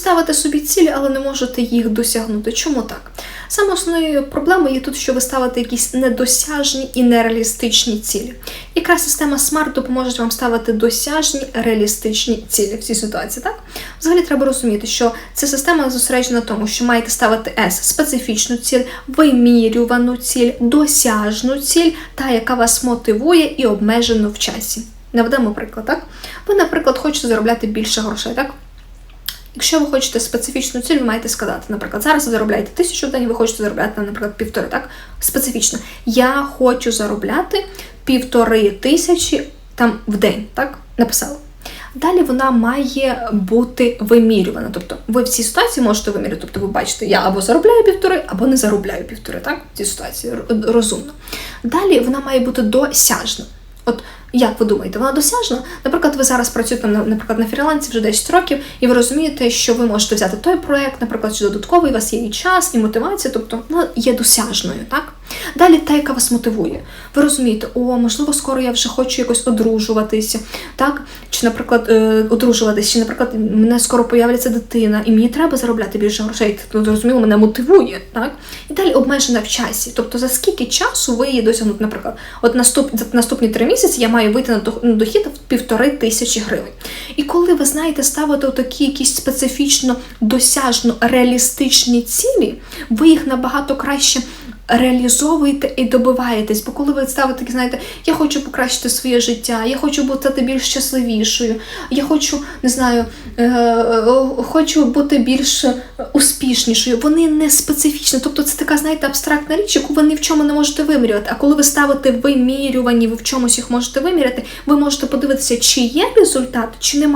ставите собі цілі, але не можете їх досягнути. Чому так? Саме основною проблемою є тут, що ви ставите якісь недосяжні і нереалістичні цілі. Якраз система SMART допоможе вам ставити досяжні реалістичні цілі в цій ситуації. Так, взагалі треба розуміти, що ця система зосереджена на тому, що маєте ставити S специфічну ціль, вимірювану ціль, досяжну ціль, та яка вас мотивує і обмежено в часі. Наведемо приклад, так? Ви, наприклад, хочете заробляти більше грошей, так? Якщо ви хочете специфічну ціль, ви маєте сказати, наприклад, зараз ви заробляєте тисячу в день, ви хочете заробляти, наприклад, півтори, так? Специфічно. Я хочу заробляти півтори тисячі там в день, так? Написали. Далі вона має бути вимірювана. Тобто ви в цій ситуації можете виміряти. Тобто ви бачите, я або заробляю півтори, або не заробляю півтори, так? В цій ситуації розумно. Далі вона має бути досяжна. От як ви думаєте, вона досяжна? Наприклад, ви зараз працюєте на- наприклад, на фрілансі вже 10 років, і ви розумієте, що ви можете взяти той проект, наприклад, що додатковий, у вас є і час, і мотивація, тобто вона є досяжною, так? Далі та, яка вас мотивує. Ви розумієте, о, можливо, скоро я вже хочу якось одружуватися, так? Чи, наприклад, е, одружуватися, чи, наприклад, мене скоро появиться дитина, і мені треба заробляти більше грошей. Ну, зрозуміло, мене мотивує, так? І далі обмежена в часі. Тобто за скільки часу ви її досягнути, наприклад, от наступ, за наступні три місяці я маю вийти на дохід в півтори тисячі гривень. І коли ви знаєте ставити такі якісь специфічно досяжно реалістичні цілі, ви їх набагато краще реалізовуєте і добиваєтесь. Бо коли ви ставите такі, знаєте, я хочу покращити своє життя, я хочу бути більш щасливішою, я хочу, не знаю, е, е, хочу бути більш успішнішою. Вони не специфічні. Тобто це така, знаєте, абстрактна річ, яку ви ні в чому не можете вимірювати. А коли ви ставите вимірювані, ви в чомусь їх можете виміряти, ви можете подивитися, чи є результат, чи немає.